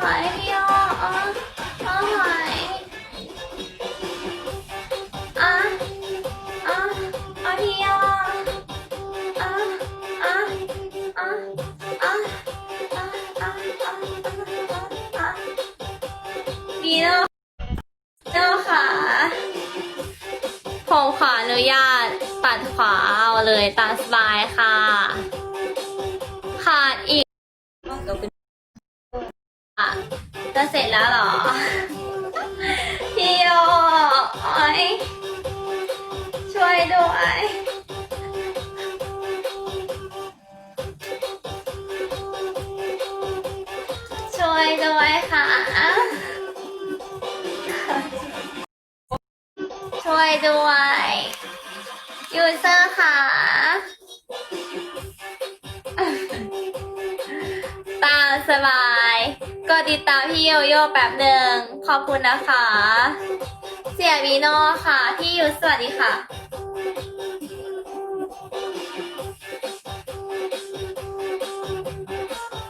ไหวพี่อ้ออ้ออ้อไหวอะอะอะพี่อ้ออะอะอะอะอะอะอะอะบีโน่โน่ค่ะผขวาอนุญาตตัดขวาเอาเลยตามสบายค่ะ จะเสร็จแล้วหรอ พี่โยโอ้ยช่วยด้วยช่วยด้วยค่ะ ช่วยด้วยยูเซอร์ค่ะ ตาสบาย ก็ติดตามพี่โยโย่แป๊บหนึ่งขอบคุณนะคะ เสียวีโน่ค่ะ พี่ยูสวัสดีค่ะ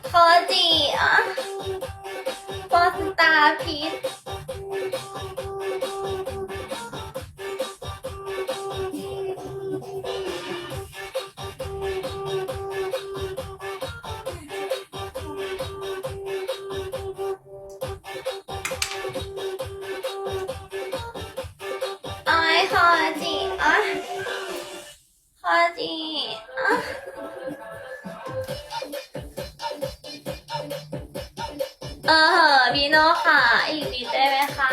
โคจิอะโปสตาพีท พอ้ยโคจิอะพอจิอะเออพี่โน่ค่ะอีกนิดได้ไหมคะ